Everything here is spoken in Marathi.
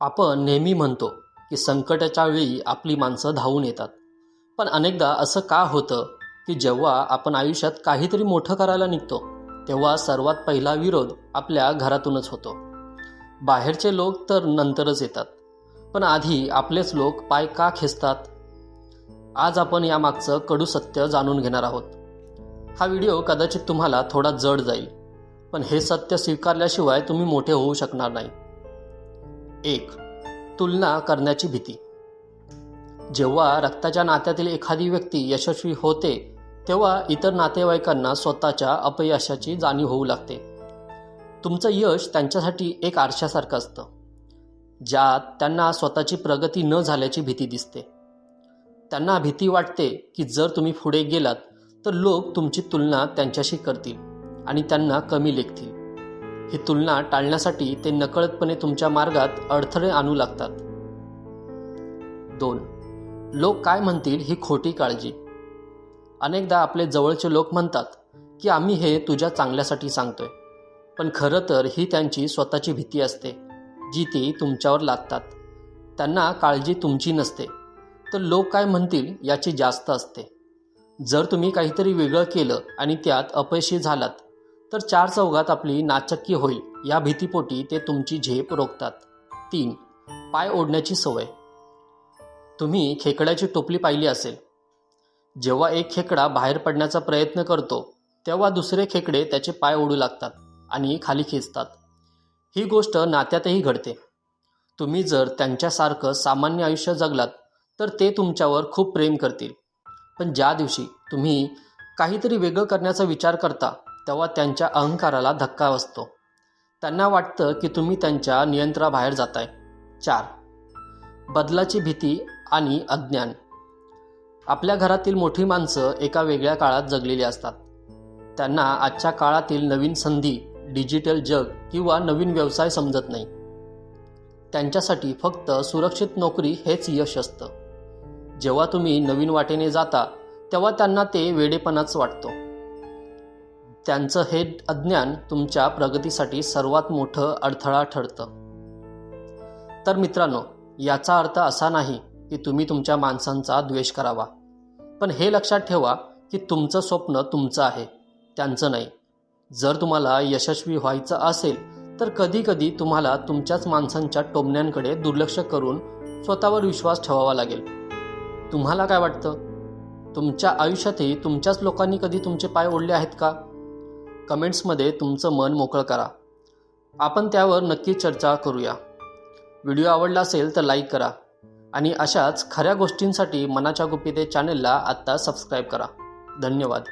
आपण नेहमी म्हणतो की संकटाच्या वेळी आपली माणसं धावून येतात. पण अनेकदा असं का होतं की जेव्हा आपण आयुष्यात काहीतरी मोठं करायला निघतो तेव्हा सर्वात पहिला विरोध आपल्या घरातूनच होतो. बाहेरचे लोक तर नंतरच येतात पण आधी आपलेच लोक पाय का खेचतात? आज आपण यामागचं कडू सत्य जाणून घेणार आहोत. हा व्हिडिओ कदाचित तुम्हाला थोडा जड जाईल पण हे सत्य स्वीकारल्याशिवाय तुम्ही मोठे होऊ शकणार नाही. एक. तुलना करण्याची भीती. जेव्हा रक्ताच्या नात्यातील एखादी व्यक्ती यशस्वी होते तेव्हा इतर नातेवाईकांना स्वतःच्या अपयशाची जाणीव होऊ लागते. तुमचं यश त्यांच्यासाठी एक आरशासारखं असतं ज्यात त्यांना स्वतःची प्रगती न झाल्याची भीती दिसते. त्यांना भीती वाटते की जर तुम्ही पुढे गेलात तर लोक तुमची तुलना त्यांच्याशी करतील आणि त्यांना कमी लेखतील. ही तुलना टाळण्यासाठी ते नकळतपणे तुमच्या मार्गात अडथळे आणू लागतात. दोन. लोक काय म्हणतील ही खोटी काळजी. अनेकदा आपले जवळचे लोक म्हणतात की आम्ही हे तुझ्या चांगल्यासाठी सांगतोय पण खरं तर ही त्यांची स्वतःची भीती असते जी ती तुमच्यावर लादतात. त्यांना काळजी तुमची नसते तर लोक काय म्हणतील याची जास्त असते. जर तुम्ही काहीतरी वेगळं केलं आणि त्यात अपयशी झालात तर चार चौघात आपली नाचक्की होईल. या भीतीपोटी ते तुमची झेप रोखतात. तीन पाय ओढण्याची सवय. तुम्ही खेकड्याची टोपली पाहिली असेल. जेव्हा एक खेकडा बाहेर पडण्याचा प्रयत्न करतो तेव्हा दुसरे खेकडे त्याचे पाय ओढू लागतात आणि खाली खेचतात. ही गोष्ट नात्यातही घडते. तुम्ही जर त्यांच्यासारखं सामान्य आयुष्य जगलात तर ते तुमच्यावर खूप प्रेम करतील. पण ज्या दिवशी तुम्ही काहीतरी वेगळं करण्याचा विचार करता तेव्हा त्यांच्या अहंकाराला धक्का बसतो. त्यांना वाटतं की तुम्ही त्यांच्या नियंत्रणाबाहेर जाताय. चार. बदलाची भीती आणि अज्ञान. आपल्या घरातील मोठी माणसं एका वेगळ्या काळात जगलेली असतात. त्यांना आजच्या काळातील नवीन संधी डिजिटल जग किंवा नवीन व्यवसाय समजत नाही. त्यांच्यासाठी फक्त सुरक्षित नोकरी हेच यश असतं. जेव्हा तुम्ही नवीन वाटेने जाता तेव्हा त्यांना ते वेडेपणाच वाटतो. त्यांचं हे अज्ञान तुमच्या प्रगतीसाठी सर्वात मोठं अडथळा ठरतं. तर मित्रांनो याचा अर्थ असा नाही की तुम्ही तुमच्या माणसांचा द्वेष करावा. पण हे लक्षात ठेवा की तुमचं स्वप्न तुमचं आहे त्यांचं नाही. जर तुम्हाला यशस्वी व्हायचं असेल तर कधीकधी तुम्हाला तुमच्याच माणसांच्या टोमण्यांकडे दुर्लक्ष करून स्वतःवर विश्वास ठेवावा लागेल. तुम्हाला काय वाटतं? तुमच्या आयुष्यातही तुमच्याच लोकांनी कधी तुमचे पाय ओढले आहेत का? कमेंट्समध्ये तुमचं मन मोकळं करा. आपण त्यावर नक्की चर्चा करूया. व्हिडिओ आवडला असेल तर लाईक करा आणि अशाच खऱ्या गोष्टींसाठी मनाच्या गुपिते चॅनेलला आत्ता सबस्क्राईब करा. धन्यवाद.